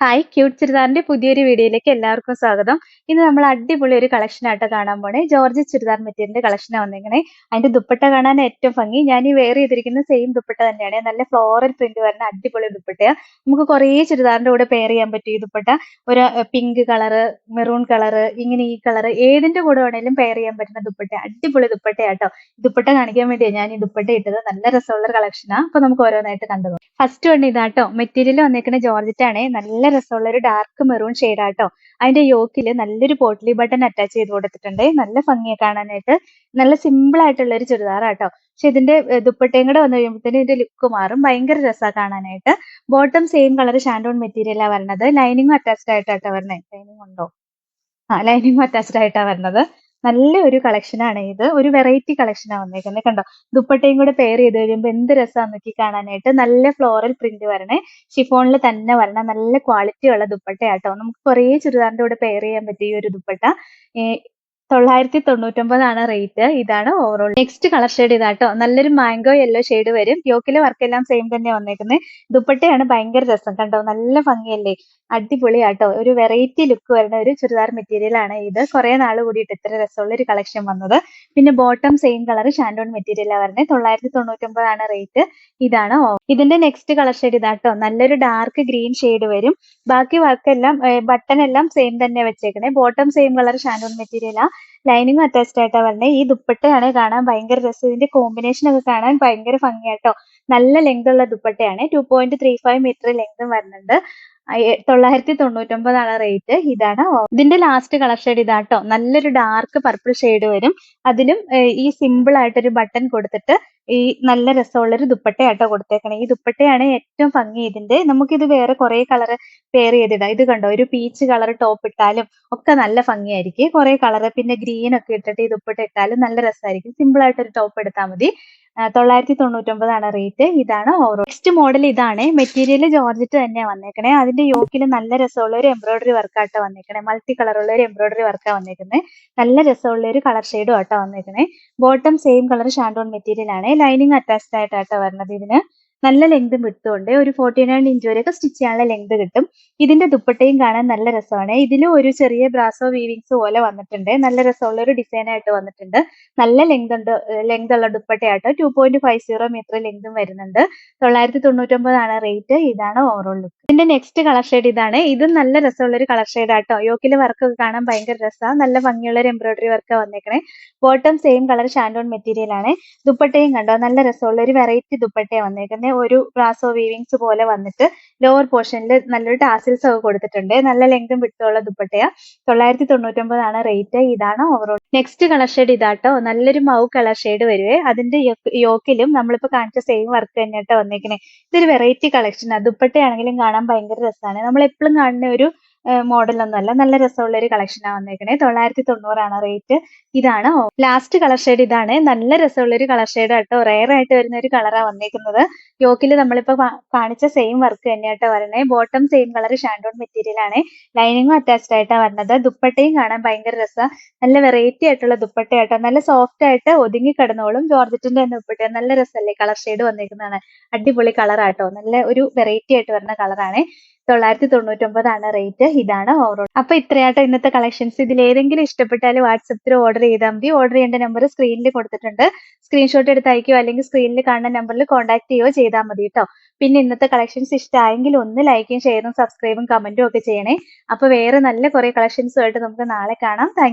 Hi cute ചുരിദാറിന്റെ പുതിയൊരു വീഡിയോയിലേക്ക് എല്ലാവർക്കും സ്വാഗതം. ഇന്ന് നമ്മൾ അടിപൊളി ഒരു കളക്ഷൻ ആയിട്ട് കാണാൻ പോണേ. ജോർജ് ചുരിദാർ മെറ്റീരിയലിന്റെ കളക്ഷനാണ് വന്നിങ്ങനെ അതിന്റെ ദുപ്പട്ട കാണാൻ ഏറ്റവും ഭംഗി. ഞാൻ ഈ വെയർ ചെയ്തിരിക്കുന്ന സെയിം ദുപ്പട്ട തന്നെയാണ്. നല്ല ഫ്ലോറൽ പ്രിന്റ് വരുന്ന അടിപൊളി ദുപ്പട്ടയാണ് നമുക്ക് കുറേ ചുരിദാറിന്റെ കൂടെ പെയർ ചെയ്യാൻ പറ്റും ഈ ദുപ്പട്ട. ഒരു പിങ്ക് കളറ് മെറൂൺ കളറ് ഇങ്ങനെ ഈ കളറ് ഏതിന്റെ കൂടെ വേണേലും പെയർ ചെയ്യാൻ പറ്റുന്ന ദുപ്പട്ട. അടിപൊളി ദുപ്പട്ടയാട്ടോ. ദുപ്പട്ട കാണിക്കാൻ വേണ്ടിയാണ് ഞാൻ ഈ ദുപ്പട്ട ഇട്ടത്. നല്ല രസമുള്ള കളക്ഷനാണ് അപ്പൊ നമുക്ക് ഓരോന്നായിട്ട് കണ്ടു ഫസ്റ്റ് വൺ ഇതാട്ടോ. മെറ്റീരിയൽ വന്നേക്കുന്ന ജോർജറ്റ് ആണ് നല്ല രസമുള്ള ഒരു ഡാർക്ക് മെറൂൺ ആട്ടോ. അതിന്റെ യോക്കിൽ നല്ലൊരു പോട്ട്ലി ബട്ടൺ അറ്റാച്ച് ചെയ്ത് കൊടുത്തിട്ടുണ്ട്. നല്ല ഭംഗിയെ കാണാനായിട്ട്. നല്ല സിമ്പിൾ ആയിട്ടുള്ള ഒരു ചുരിദാറാട്ടോ. പക്ഷെ ഇതിന്റെ ദുപ്പട്ടയും കൂടെ വന്നു കഴിയുമ്പോഴത്തേനും ഇതിന്റെ ലുക്ക് മാറും. ഭയങ്കര രസാ കാണാനായിട്ട്. ബോട്ടം സെയിം കളർ ഷാൻഡോൺ മെറ്റീരിയലാണ് വരുന്നത് ലൈനിങ് അറ്റാച്ച്ഡ് ആയിട്ടാട്ടോ വരുന്നത് ലൈനിങ് ഉണ്ടോ? ആ ലൈനിങ് അറ്റാച്ച്ഡ് ആയിട്ടാ വരുന്നത് നല്ല ഒരു കളക്ഷൻ ആണ് ഇത്. ഒരു വെറൈറ്റി കളക്ഷൻ ആണ് വന്നേക്കുന്നത് കണ്ടോ? ദുപ്പട്ടയും കൂടെ പെയർ ചെയ്ത് കഴിയുമ്പോൾ എന്ത് രസമാണ് നോക്കി കാണാനായിട്ട് നല്ല ഫ്ലോറൽ പ്രിന്റ് വരണേ. ഷിഫോണിൽ തന്നെ വരണം നല്ല ക്വാളിറ്റി ഉള്ള ദുപ്പട്ടയാട്ടോ. നമുക്ക് കുറേ ചുരിദാറിന്റെ കൂടെ പെയർ ചെയ്യാൻ പറ്റിയ ഒരു ദുപ്പട്ട. തൊള്ളായിരത്തി തൊണ്ണൂറ്റൊമ്പതാണ് റേറ്റ് ഇതാണ് ഓവറോൾ നെക്സ്റ്റ് കളർ ഷെയ്ഡ് ഇതാട്ടോ. നല്ലൊരു മാംഗോ യെല്ലോ ഷെയ്ഡ് വരും. യോക്കിലെ വർക്ക് എല്ലാം സെയിം തന്നെ വന്നേക്കുന്നത് ദുപ്പട്ടയാണ് ഭയങ്കര രസം. കണ്ടോ? നല്ല ഭംഗിയല്ലേ? അടിപൊളിയാട്ടോ. ഒരു വെറൈറ്റി ലുക്ക് വരുന്ന ഒരു ചുരിദാർ മെറ്റീരിയൽ ആണ് ഇത്. കുറെ നാൾ കൂടിയിട്ട് ഇത്ര രസമുള്ള ഒരു കളക്ഷൻ വന്നത്. പിന്നെ ബോട്ടം സെയിം കളർ ഷാൻഡോൺ മെറ്റീരിയലാണ് വരുന്നത് തൊള്ളായിരത്തി തൊണ്ണൂറ്റൊമ്പതാണ് റേറ്റ് ഇതാണ് ഓ ഇതിന്റെ നെക്സ്റ്റ് കളർ ഷെയ്ഡ് ഇതാട്ടോ. നല്ലൊരു ഡാർക്ക് ഗ്രീൻ ഷെയ്ഡ് വരും. ബാക്കി വർക്കെല്ലാം ബട്ടൺ എല്ലാം സെയിം തന്നെ വെച്ചേക്കണേ ബോട്ടം സെയിം കളർ ഷാൻഡോൺ മെറ്റീരിയലാ ലൈനിങ് അറ്റാച്ച്ഡ് ആയിട്ടാ വരണേ. ഈ ദുപ്പട്ടയാണ് കാണാൻ ഭയങ്കര രസം. ഇതിന്റെ കോമ്പിനേഷൻ ഒക്കെ കാണാൻ ഭയങ്കര ഭംഗിയാട്ടോ. നല്ല ലെങ്ത് ഉള്ള ദുപ്പട്ടയാണ്. Two point three five metre ലെങ്തും വരുന്നുണ്ട് തൊള്ളായിരത്തി തൊണ്ണൂറ്റൊമ്പതാണ് റേറ്റ് ഇതാണ് ഇതിന്റെ ലാസ്റ്റ് കളർ ഷെയ്ഡ് ഇതാട്ടോ. നല്ലൊരു ഡാർക്ക് പർപ്പിൾ ഷെയ്ഡ് വരും. അതിലും ഈ സിമ്പിൾ ആയിട്ടൊരു ബട്ടൺ കൊടുത്തിട്ട് ഈ നല്ല രസമുള്ളൊരു ദുപ്പട്ടയാട്ടോ കൊടുത്തേക്കണേ. ഈ ദുപ്പട്ടയാണ് ഏറ്റവും ഭംഗി ഇതിന്റെ. നമുക്കിത് വേറെ കുറെ കളർ പെയർ ചെയ്തിടാം. ഇത് കണ്ടോ? ഒരു പീച്ച് കളർ ടോപ്പ് ഇട്ടാലും ഒക്കെ നല്ല ഭംഗിയായിരിക്കും. കുറെ കളർ പിന്നെ ഗ്രീൻ ഒക്കെ ഇട്ടിട്ട് ഈ ദുപ്പട്ട ഇട്ടാലും നല്ല രസമായിരിക്കും സിമ്പിൾ ആയിട്ടൊരു ടോപ്പ് എടുത്താൽ മതി. തൊള്ളായിരത്തി തൊണ്ണൂറ്റൊമ്പതാണ് റേറ്റ് ഇതാണ് ഓവറോൾ നെക്സ്റ്റ് മോഡൽ ഇതാണ്. മെറ്റീരിയൽ ജോർജറ്റ് തന്നെയാണ് വന്നേക്കണേ. അതിന്റെ യോക്കിൽ നല്ല രസമുള്ള ഒരു എംബ്രോയിഡറി വർക്കാട്ടോ വന്നേക്കണേ. മൾട്ടി കളറുള്ള ഒരു എംബ്രോയിഡറി വർക്കാണ് വന്നേക്കുന്നത് നല്ല രസമുള്ള ഒരു കളർ ഷെയ്ഡും ആട്ടോ വന്നേക്കണേ. Bottom same colour shantoon material ആണ്. ലൈനിങ് അറ്റാച്ച്ഡ് ആയിട്ടാട്ടോ വരുന്നത് ഇതിന്. നല്ല ലെങ്തും വിട്ടുകൊണ്ട് ഒരു ഫോർട്ടി നയൻ ഇഞ്ച് വരെയൊക്കെ സ്റ്റിച്ച് ചെയ്യാനുള്ള ലെങ്ത് കിട്ടും. ഇതിന്റെ ദുപ്പട്ടയും കാണാൻ നല്ല രസമാണ്. ഇതിലും ഒരു ചെറിയ ബ്രാസോ വീവിങ്സ് പോലെ വന്നിട്ടുണ്ട്. നല്ല രസമുള്ള ഒരു ഡിസൈൻ ആയിട്ട് വന്നിട്ടുണ്ട്. നല്ല ലെങ്ത് ഉണ്ട് ലെങ്ത് ഉള്ള ദുപ്പട്ടയായിട്ട് two point five zero metre ലെങ്തും വരുന്നുണ്ട്. തൊള്ളായിരത്തി തൊണ്ണൂറ്റൊമ്പതാണ് റേറ്റ് ഇതാണ് ഓവറോൾ ലുക്ക് ഇതിന്റെ നെക്സ്റ്റ് കളർ ഷെയ്ഡ് ഇതാണ്. ഇതും നല്ല രസമുള്ള ഒരു കളർ ഷെയ്ഡ് ആട്ടോ. യോക്കിലെ വർക്ക് കാണാൻ ഭയങ്കര രസമാണ് നല്ല ഭംഗിയുള്ള ഒരു embroidery work വന്നേക്കണേ. Bottom same colour shantoon material ആണ്. ദുപ്പട്ടയും കണ്ടോ? നല്ല രസമുള്ള ഒരു വെറൈറ്റി ദുപ്പട്ടയാണ് വന്നേക്കുന്നത് ഒരു ബ്രാസോ വീവിങ്സ് പോലെ വന്നിട്ട് ലോവർ പോർഷനിൽ നല്ലൊരു ടാസിൽസ് ഒക്കെ കൊടുത്തിട്ടുണ്ട്. നല്ല ലെങ്തും വിട്ടുള്ള ദുപ്പട്ടയാ. തൊള്ളായിരത്തി തൊണ്ണൂറ്റൊമ്പതാണ് റേറ്റ് ഇതാണ് ഓവറോൾ നെക്സ്റ്റ് കളർ ഷെയ്ഡ് ഇതാട്ടോ. നല്ലൊരു മൗ കളർ ഷെയ്ഡ് വരുവേ. അതിന്റെ യോക്കിലും നമ്മളിപ്പോ കാണിച്ച സെയിം വർക്ക് തന്നെയാട്ടോ വന്നേക്കണേ. ഇതൊരു വെറൈറ്റി കളക്ഷൻ ദുപ്പട്ടയാണെങ്കിലും കാണാൻ ഭയങ്കര രസമാണ് നമ്മൾ എപ്പോഴും കാണുന്ന ഒരു മോഡലൊന്നും അല്ല നല്ല രസമുള്ള ഒരു കളക്ഷൻ ആണ് വന്നേക്കണേ. തൊള്ളായിരത്തി തൊണ്ണൂറാണ് റേറ്റ് ഇതാണ്. ലാസ്റ്റ് കളർ ഷെയ്ഡ് ഇതാണ്. നല്ല രസമുള്ള ഒരു കളർ ഷെയ്ഡ് കേട്ടോ റയർ ആയിട്ട് വരുന്ന ഒരു കളറാണ് വന്നേക്കുന്നത്. യോക്കിൽ നമ്മളിപ്പോ കാണിച്ച സെയിം വർക്ക് തന്നെയാട്ടോ വരണേ. ബോട്ടം സെയിം കളർ ഷാൻഡോൺ മെറ്റീരിയൽ ആണ്. ലൈനിങ്ങും അറ്റാച്ച്ഡ് ആയിട്ടാണ് വരുന്നത് ദുപ്പട്ടയും കാണാൻ ഭയങ്കര രസം. നല്ല വെറൈറ്റി ആയിട്ടുള്ള ദുപ്പട്ട ദുപ്പട്ടയാട്ടോ. നല്ല സോഫ്റ്റ് ആയിട്ട് ഒതുങ്ങി കിടന്നോളും ജോർജറ്റിന്റെ തന്നെ ദുപ്പട്ട നല്ല രസമല്ലേ കളർ ഷെയ്ഡ് വന്നേക്കുന്നതാണ്. അടിപൊളി കളറാട്ടോ നല്ല ഒരു വെറൈറ്റി ആയിട്ട് വരുന്ന കളറാണ് തൊള്ളായിരത്തി തൊണ്ണൂറ്റൊമ്പതാണ് റേറ്റ് ഇതാണ് ഓവറോൾ അപ്പൊ ഇത്രയാട്ടോ ഇന്നത്തെ കളക്ഷൻസ് ഇതിൽ ഏതെങ്കിലും ഇഷ്ടപ്പെട്ടാൽ വാട്സപ്പിൽ ഓർഡർ ചെയ്താൽ മതി. ഓർഡർ ചെയ്യേണ്ട നമ്പർ സ്ക്രീനിൽ കൊടുത്തിട്ടുണ്ട്. സ്ക്രീൻഷോട്ട് എടുത്ത് അയക്കുകയോ അല്ലെങ്കിൽ സ്ക്രീനിൽ കാണുന്ന നമ്പറിൽ കോൺടാക്ട് ചെയ്യുകയോ ചെയ്താൽ മതി കേട്ടോ പിന്നെ ഇന്നത്തെ കളക്ഷൻസ് ഇഷ്ടമായെങ്കിൽ ഒന്ന് ലൈക്കും ഷെയറും സബ്സ്ക്രൈബും കമന്റും ഒക്കെ ചെയ്യണേ. അപ്പൊ വേറെ നല്ല കുറെ കളക്ഷൻസുമായിട്ട് നമുക്ക് നാളെ കാണാം. താങ്ക്